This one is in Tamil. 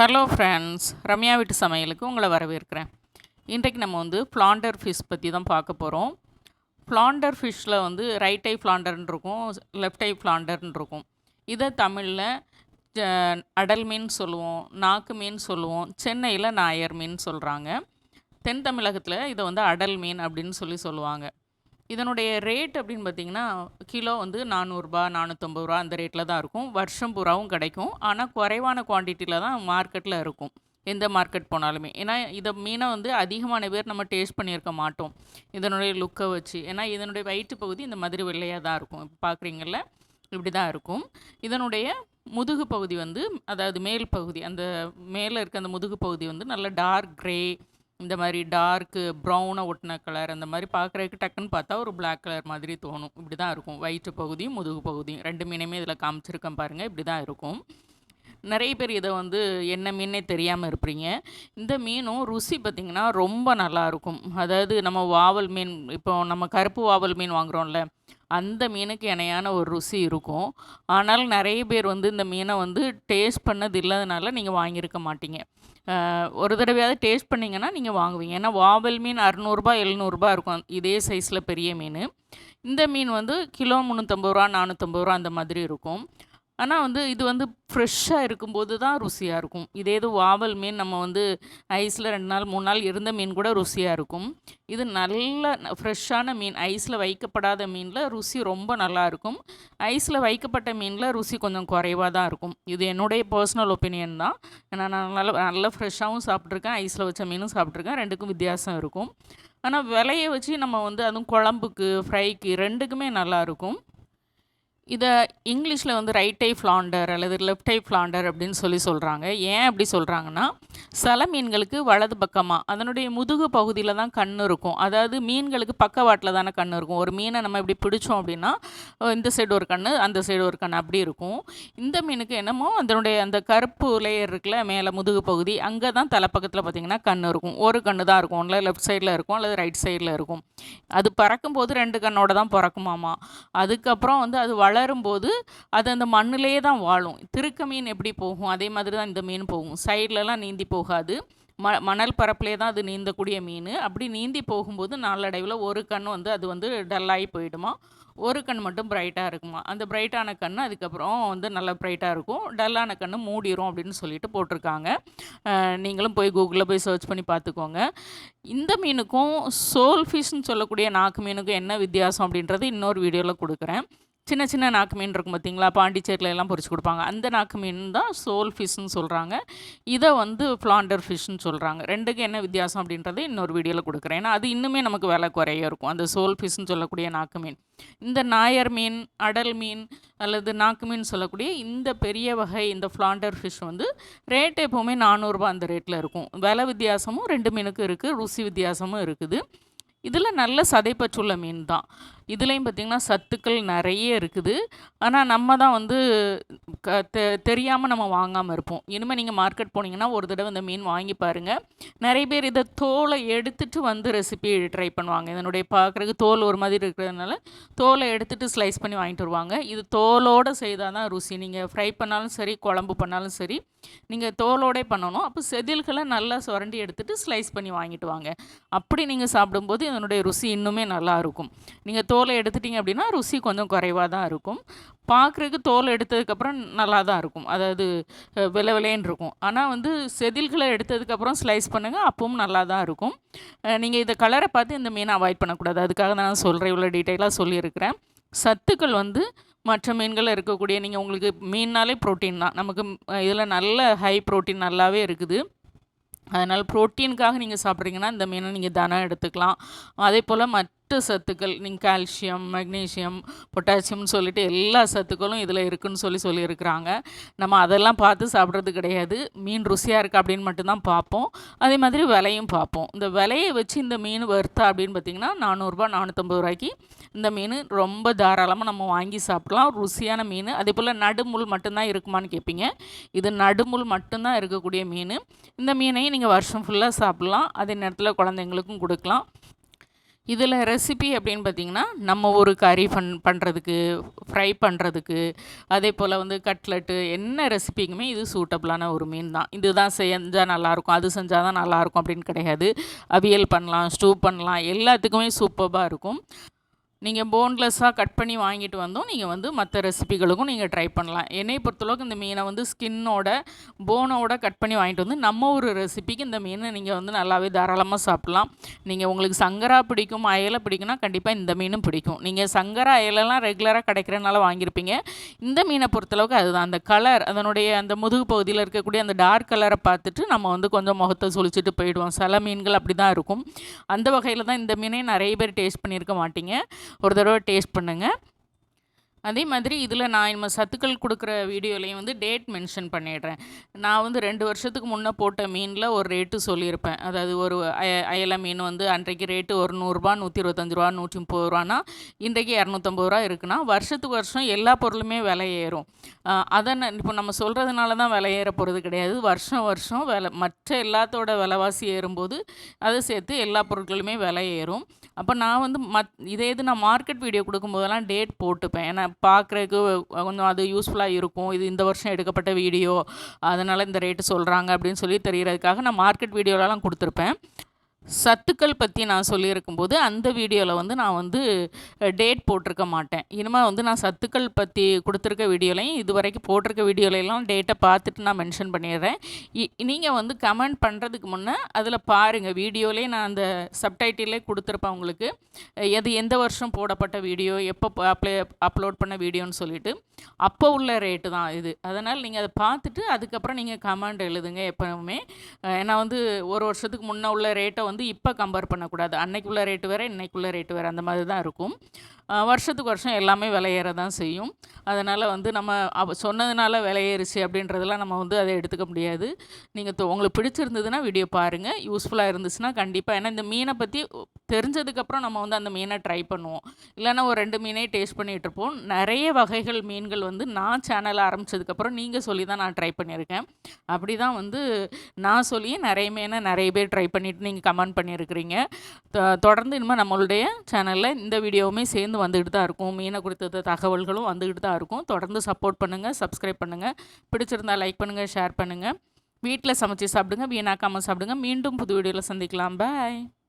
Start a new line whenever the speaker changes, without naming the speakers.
ஹலோ ஃப்ரெண்ட்ஸ் ரம்யா வீட்டு சமையலுக்கு உங்களை வரவேற்கிறேன் இன்றைக்கு நம்ம வந்து ஃப்ளாண்டர் ஃபிஷ் பற்றி தான் பார்க்க போகிறோம் ஃப்ளாண்டர் ஃபிஷ்ஷில் வந்து ரைட் ஐ ஃப்ளாண்டர்னு இருக்கும் லெஃப்ட் ஐ ஃப்ளாண்டர்னு இருக்கும் இதை தமிழில் அடல் மீன் சொல்லுவோம் நாக்கு மீன் சொல்லுவோம் சென்னையில் நாயர் மீன் சொல்கிறாங்க தென் தமிழகத்தில் இதை வந்து அடல் மீன் அப்படின்னு சொல்லி சொல்லுவாங்க இதனுடைய ரேட் அப்படின்னு பார்த்தீங்கன்னா கிலோ வந்து நானூறுரூபா நானூற்றம்பது ரூபா அந்த ரேட்டில் தான் இருக்கும் வருஷம் பூராவும் கிடைக்கும் ஆனால் குறைவான குவான்டிட்டியில் தான் மார்க்கெட்டில் இருக்கும் எந்த மார்க்கெட் போனாலுமே ஏன்னா இதை மீனை வந்து அதிகமான பேர் நம்ம டேஸ்ட் பண்ணியிருக்க மாட்டோம் இதனுடைய லுக்கை வச்சு ஏன்னா இதனுடைய வயிற்று பகுதி இந்த மாதிரி வெள்ளையாக தான் இருக்கும் இப்போ பார்க்குறீங்கள இப்படி தான் இருக்கும் இதனுடைய முதுகு பகுதி வந்து அதாவது மேல் பகுதி அந்த மேலே இருக்க அந்த முதுகு பகுதி வந்து நல்ல டார்க் க்ரே இந்த மாதிரி டார்க்கு ப்ரௌனாக ஒட்டின கலர் அந்த மாதிரி பார்க்குறதுக்கு டக்குன்னு பார்த்தா ஒரு பிளாக் கலர் மாதிரி தோணும் இப்படி தான் இருக்கும் வயிற்று பகுதியும் முதுகு பகுதியும் ரெண்டு மீனையுமே இதில் காமிச்சிருக்கேன் பாருங்கள் இப்படி தான் இருக்கும் நிறைய பேர் இதை வந்து என்ன மீனே தெரியாமல் இருப்பீங்க இந்த மீனும் ருசி பார்த்திங்கன்னா ரொம்ப நல்லாயிருக்கும் அதாவது நம்ம வாவல் மீன் இப்போ நம்ம கருப்பு வாவல் மீன் வாங்குகிறோம்ல அந்த மீனுக்கு இணையான ஒரு ருசி இருக்கும் ஆனால் நிறைய பேர் வந்து இந்த மீனை வந்து டேஸ்ட் பண்ணது இல்லாதனால நீங்கள் வாங்கியிருக்க மாட்டீங்க ஒரு தடவையாவது டேஸ்ட் பண்ணிங்கன்னா நீங்கள் வாங்குவீங்க ஏன்னா வாவல் மீன் அறநூறுபா எழுநூறுபா இருக்கும் இதே சைஸில் பெரிய மீன் இந்த மீன் வந்து கிலோ முந்நூற்றம்பது ரூபா நானூற்றம்பது ரூபா அந்த மாதிரி இருக்கும் ஆனால் வந்து இது வந்து ஃப்ரெஷ்ஷாக இருக்கும்போது தான் ருசியாக இருக்கும் இதே இது வாவல் மீன் நம்ம வந்து ஐஸில் ரெண்டு நாள் மூணு நாள் இருந்த மீன் கூட ருசியாக இருக்கும் இது நல்ல ஃப்ரெஷ்ஷான மீன் ஐஸில் வைக்கப்படாத மீனில் ருசி ரொம்ப நல்லாயிருக்கும் ஐஸில் வைக்கப்பட்ட மீனில் ருசி கொஞ்சம் குறைவாக தான் இருக்கும் இது என்னுடைய பர்சனல் ஒப்பீனியன் தான் ஏன்னா நான் நல்ல நல்ல ஃப்ரெஷ்ஷாகவும் சாப்பிட்ருக்கேன் ஐஸில் வச்ச மீனும் சாப்பிட்ருக்கேன் ரெண்டுக்கும் வித்தியாசம் இருக்கும் ஆனால் விலையை வச்சு நம்ம வந்து அதுவும் குழம்புக்கு ஃப்ரைக்கு ரெண்டுக்குமே நல்லாயிருக்கும் இதை இங்கிலீஷில் வந்து ரைட் ஐ ஃப்ளாண்டர் அல்லது லெஃப்ட் ஐ ஃப்ளாண்டர் அப்படின்னு சொல்லி சொல்கிறாங்க ஏன் அப்படி சொல்கிறாங்கன்னா சில மீன்களுக்கு வலது பக்கமாக அதனுடைய முதுகு பகுதியில் தான் கண் இருக்கும் அதாவது மீன்களுக்கு பக்கவாட்டில் தானே கண் இருக்கும் ஒரு மீனை நம்ம இப்படி பிடிச்சோம் அப்படின்னா இந்த சைடு ஒரு கண் அந்த சைடு ஒரு கண் அப்படி இருக்கும் இந்த மீனுக்கு என்னமோ அதனுடைய அந்த கருப்பு லேயர் இருக்குல்ல மேலே முதுகு பகுதி அங்கே தான் தலைப்பக்கத்தில் பார்த்திங்கன்னா கண் இருக்கும் ஒரு கண் தான் இருக்கும் இல்லை லெஃப்ட் சைடில் இருக்கும் அல்லது ரைட் சைடில் இருக்கும் அது பறக்கும்போது ரெண்டு கண்ணோட தான் பிறக்குமாமா அதுக்கப்புறம் வந்து அது வளரும்போது அது அந்த மண்ணிலேயே தான் வாழும் திருக்க மீன் எப்படி போகும் அதே மாதிரி தான் இந்த மீன் போகும் சைட்லலாம் நீந்தி போகாது ம மணல் பரப்புலே தான் அது நீந்தக்கூடிய மீன் அப்படி நீந்தி போகும்போது நாளடைவில் ஒரு கண் வந்து அது வந்து டல்லாகி போயிடுமா ஒரு கண் மட்டும் பிரைட்டாக இருக்குமா அந்த பிரைட்டான கண் அதுக்கப்புறம் வந்து நல்லா பிரைட்டாக இருக்கும் டல்லான கண் மூடிடும் அப்படின்னு சொல்லிட்டு போட்டிருக்காங்க நீங்களும் போய் கூகுளில் போய் சர்ச் பண்ணி பார்த்துக்கோங்க இந்த மீனுக்கும் சோல் ஃபிஷ்னு சொல்லக்கூடிய நாக்கு மீனுக்கும் என்ன வித்தியாசம் அப்படின்றது இன்னொரு வீடியோவில் கொடுக்குறேன் சின்ன சின்ன நாக்கு மீன் இருக்கும் பார்த்திங்களா பாண்டிச்சேரியில் எல்லாம் பொறிச்சு கொடுப்பாங்க அந்த நாக்கு மீன் தான் சோல் ஃபிஷ்ன்னு சொல்கிறாங்க இதை வந்து ஃப்ளாண்டர் ஃபிஷ்ன்னு சொல்கிறாங்க ரெண்டுக்கு என்ன வித்தியாசம் அப்படின்றத இன்னொரு வீடியோவில் கொடுக்குறேன் ஏன்னா அது இன்னுமே நமக்கு விலை குறைய இருக்கும் அந்த சோல் ஃபிஷ்ன்னு சொல்லக்கூடிய நாக்கு மீன் இந்த நாயர் மீன் அடல் மீன் அல்லது நாக்கு மீன் சொல்லக்கூடிய இந்த பெரிய வகை இந்த ஃப்ளாண்டர் ஃபிஷ் வந்து ரேட் எப்போவுமே நானூறுரூபா அந்த ரேட்டில் இருக்கும் விலை வித்தியாசமும் ரெண்டு மீனுக்கும் இருக்குது ருசி வித்தியாசமும் இருக்குது இதில் நல்ல சதைப்பற்றுள்ள மீன் தான் இதுலேயும் பார்த்திங்கன்னா சத்துக்கள் நிறைய இருக்குது ஆனால் நம்ம தான் வந்து க தெ தெரியாமல் நம்ம வாங்காமல் இருப்போம் இனிமேல் நீங்கள் மார்க்கெட் போனீங்கன்னா ஒரு தடவை இந்த மீன் வாங்கி பாருங்கள் நிறைய பேர் இதை தோலை எடுத்துகிட்டு வந்து ரெசிபி ட்ரை பண்ணுவாங்க இதனுடைய பார்க்குறதுக்கு தோல் ஒரு மாதிரி இருக்கிறதுனால தோலை எடுத்துகிட்டு ஸ்லைஸ் பண்ணி வாங்கிட்டு வருவாங்க இது தோலோடு செய்தால் தான் ருசி நீங்கள் ஃப்ரை பண்ணாலும் சரி குழம்பு பண்ணாலும் சரி நீங்கள் தோலோடே பண்ணணும் அப்போ செதில்களை நல்லா சுரண்டி எடுத்துகிட்டு ஸ்லைஸ் பண்ணி வாங்கிட்டு வாங்க அப்படி நீங்கள் சாப்பிடும்போது இதனுடைய ருசி இன்னுமே நல்லாயிருக்கும் நீங்கள் தோல் தோலை எடுத்துட்டிங்க அப்படின்னா ருசி கொஞ்சம் குறைவாக தான் இருக்கும் பார்க்குறதுக்கு தோல் எடுத்ததுக்கப்புறம் நல்லா தான் இருக்கும் அதாவது விலை விலைன்னு இருக்கும் ஆனால் வந்து செதில்களை எடுத்ததுக்கப்புறம் ஸ்லைஸ் பண்ணுங்கள் அப்பவும் நல்லா தான் இருக்கும் நீங்கள் இதை கலரை பார்த்து இந்த மீனை அவாய்ட் பண்ணக்கூடாது அதுக்காக தான் நான் சொல்கிறேன் இவ்வளோ டீட்டெயிலாக சொல்லியிருக்கிறேன் சத்துக்கள் வந்து மற்ற மீன்களில் இருக்கக்கூடிய நீங்கள் உங்களுக்கு மீன்னாலே ப்ரோட்டீன் தான் நமக்கு இதில் நல்ல ஹை ப்ரோட்டீன் நல்லாவே இருக்குது அதனால் ப்ரோட்டீனுக்காக நீங்கள் சாப்பிட்றீங்கன்னா இந்த மீனை நீங்கள் தனம் எடுத்துக்கலாம் அதே போல் மற்ற எட்டு சத்துக்கள் நீங்கள் கால்சியம் மெக்னீஷியம் பொட்டாசியம்னு சொல்லிட்டு எல்லா சத்துக்களும் இதில் இருக்குதுன்னு சொல்லி சொல்லியிருக்கிறாங்க நம்ம அதெல்லாம் பார்த்து சாப்பிட்றது கிடையாது மீன் ருசியாக இருக்குது அப்படின்னு மட்டும்தான் பார்ப்போம் அதே மாதிரி விலையும் பார்ப்போம் இந்த விலையை வச்சு இந்த மீன் வருத்தா அப்படின்னு பார்த்திங்கன்னா நானூறுபா நானூற்றம்பது ரூபாய்க்கு இந்த மீன் ரொம்ப தாராளமாக நம்ம வாங்கி சாப்பிட்லாம் ருசியான மீன் அதே போல் நடுமுள் மட்டும்தான் இருக்குமான்னு கேட்பீங்க இது நடுமுள் மட்டும்தான் இருக்கக்கூடிய மீன் இந்த மீனையும் நீங்கள் வருஷம் ஃபுல்லாக சாப்பிட்லாம் அதே நேரத்தில் குழந்தைங்களுக்கும் கொடுக்கலாம் இதில் ரெசிபி அப்படின்னு பார்த்திங்கன்னா நம்ம ஒரு கறி பண் பண்ணுறதுக்கு ஃப்ரை பண்ணுறதுக்கு அதே போல் வந்து கட்லெட்டு என்ன ரெசிபிக்குமே இது சூட்டபுளான ஒரு மீன் தான் இது தான் செஞ்சால் நல்லாயிருக்கும் அது செஞ்சால் தான் நல்லாயிருக்கும் அப்படின்னு கிடையாது அவியல் பண்ணலாம் ஸ்டூ பண்ணலாம் எல்லாத்துக்குமே சூப்பராக இருக்கும் நீங்கள் போன்லெஸ்ஸாக கட் பண்ணி வாங்கிட்டு வந்தோம் நீங்கள் வந்து மற்ற ரெசிபிகளுக்கும் நீங்கள் ட்ரை பண்ணலாம் என்னை பொறுத்தளவுக்கு இந்த மீனை வந்து ஸ்கின்னோட போனோட கட் பண்ணி வாங்கிட்டு வந்து நம்ம ஒரு ரெசிபிக்கு இந்த மீனை நீங்கள் வந்து நல்லாவே தாராளமாக சாப்பிட்லாம் நீங்கள் உங்களுக்கு சங்கரா பிடிக்கும் அயலை பிடிக்கும்னா கண்டிப்பாக இந்த மீனும் பிடிக்கும் நீங்கள் சங்கரா அயலெல்லாம் ரெகுலராக கிடைக்கிறனால வாங்கியிருப்பீங்க இந்த மீனை பொறுத்தளவுக்கு அதுதான் அந்த கலர் அதனுடைய அந்த முதுகு பகுதியில் இருக்கக்கூடிய அந்த டார்க் கலரை பார்த்துட்டு நம்ம வந்து கொஞ்சம் முகத்தை சுழிச்சிட்டு போயிடுவோம் சில மீன்கள் அப்படி தான் இருக்கும் அந்த வகையில் தான் இந்த மீனை நிறைய பேர் டேஸ்ட் பண்ணியிருக்க மாட்டீங்க ஒரு தடவை டேஸ்ட் பண்ணுங்கள் அதே மாதிரி இதில் நான் நம்ம சத்துக்கள் கொடுக்குற வீடியோலையும் வந்து டேட் மென்ஷன் பண்ணிடுறேன் நான் வந்து ரெண்டு வருஷத்துக்கு முன்னே போட்ட மீனில் ஒரு ரேட்டு சொல்லியிருப்பேன் அதாவது ஒரு அயல மீன் வந்து அன்றைக்கு ரேட்டு ஒரு நூறுரூபா நூற்றி இருபத்தஞ்சி ரூபா நூற்றி முப்பது ரூபானா இன்றைக்கு இரநூத்தம்பது ரூபா இருக்குன்னா வருஷத்துக்கு வருஷம் எல்லா பொருளுமே விலை ஏறும் அதை இப்போ நம்ம சொல்கிறதுனால தான் விலை ஏற போகிறது கிடையாது வருஷம் வருஷம் விலை மற்ற எல்லாத்தோட விலைவாசி ஏறும்போது அதை சேர்த்து எல்லா பொருட்களுமே விலை ஏறும் அப்போ நான் வந்து மத் இதே இது நான் மார்க்கெட் வீடியோ கொடுக்கும்போதெல்லாம் டேட் போட்டுப்பேன் ஏன்னா பார்க்குறதுக்கு கொஞ்சம் அது யூஸ்ஃபுல்லாக இருக்கும் இது இந்த வருஷம் எடுக்கப்பட்ட வீடியோ அதனால் இந்த ரேட்டு சொல்கிறாங்க அப்படின்னு சொல்லி தெரிகிறதுக்காக நான் மார்க்கெட் வீடியோலலாம் கொடுத்துருப்பேன் சத்துக்கள் பற்றி நான் சொல்லியிருக்கும்போது அந்த வீடியோவில் வந்து நான் வந்து டேட் போட்டிருக்க மாட்டேன் இனிமேல் வந்து நான் சத்துக்கள் பற்றி கொடுத்துருக்க வீடியோலையும் இது வரைக்கும் போட்டிருக்க வீடியோலையெல்லாம் டேட்டை பார்த்துட்டு நான் மென்ஷன் பண்ணிடுறேன் நீங்கள் வந்து கமெண்ட் பண்ணுறதுக்கு முன்னே அதில் பாருங்கள் வீடியோலே நான் அந்த சப்டைட்டிலே கொடுத்துருப்பேன் உங்களுக்கு எது எந்த வருஷம் போடப்பட்ட வீடியோ எப்போ அப்ளை அப்லோட் பண்ண வீடியோன்னு சொல்லிட்டு அப்போ உள்ள ரேட்டு தான் இது அதனால் நீங்கள் அதை பார்த்துட்டு அதுக்கப்புறம் நீங்கள் கமெண்ட் எழுதுங்க எப்போவுமே ஏன்னா வந்து ஒரு வருஷத்துக்கு முன்னே உள்ள ரேட்டை வந்து இப்போ கம்பேர் பண்ணக்கூடாது அன்னைக்குள்ள ரேட்டு வேறு இன்னைக்குள்ள ரேட்டு வேறு அந்த மாதிரி தான் இருக்கும் வருஷத்துக்கு வருஷம் எல்லாமே விலையேற தான் செய்யும் அதனால் வந்து நம்ம அவ சொன்னதுனால விலையேறிச்சு அப்படின்றதெல்லாம் நம்ம வந்து அதை எடுத்துக்க முடியாது நீங்கள் உங்களுக்கு பிடிச்சிருந்ததுன்னா வீடியோ பாருங்கள் யூஸ்ஃபுல்லாக இருந்துச்சுன்னா கண்டிப்பாக ஏன்னா இந்த மீனை பற்றி தெரிஞ்சதுக்கப்புறம் நம்ம வந்து அந்த மீனை ட்ரை பண்ணுவோம் இல்லைன்னா ஒரு ரெண்டு மீனே டேஸ்ட் பண்ணிகிட்ருப்போம் நிறைய வகைகள் மீன்கள் வந்து நான் சேனல் ஆரம்பித்ததுக்கப்புறம் நீங்கள் சொல்லி தான் நான் ட்ரை பண்ணியிருக்கேன் அப்படி தான் வந்து நான் சொல்லி நிறைய மீனை நிறைய பேர் ட்ரை பண்ணிவிட்டு நீங்கள் கமெண்ட் பண்ணியிருக்கிறீங்க தொடர்ந்து இனிமேல் நம்மளுடைய சேனலில் இந்த வீடியோவுமே சேர்ந்து வந்துக்கிட்டு தான் இருக்கும் மீனை குறித்த தகவல்களும் வந்துக்கிட்டு தான் இருக்கும் தொடர்ந்து சப்போர்ட் பண்ணுங்கள் சப்ஸ்கிரைப் பண்ணுங்கள் பிடிச்சிருந்தா லைக் பண்ணுங்கள் ஷேர் பண்ணுங்கள் வீட்டில் சமைச்சு சாப்பிடுங்க வீணாக்காமல் சாப்பிடுங்க மீண்டும் புது வீடியோவில் சந்திக்கலாம் பாய்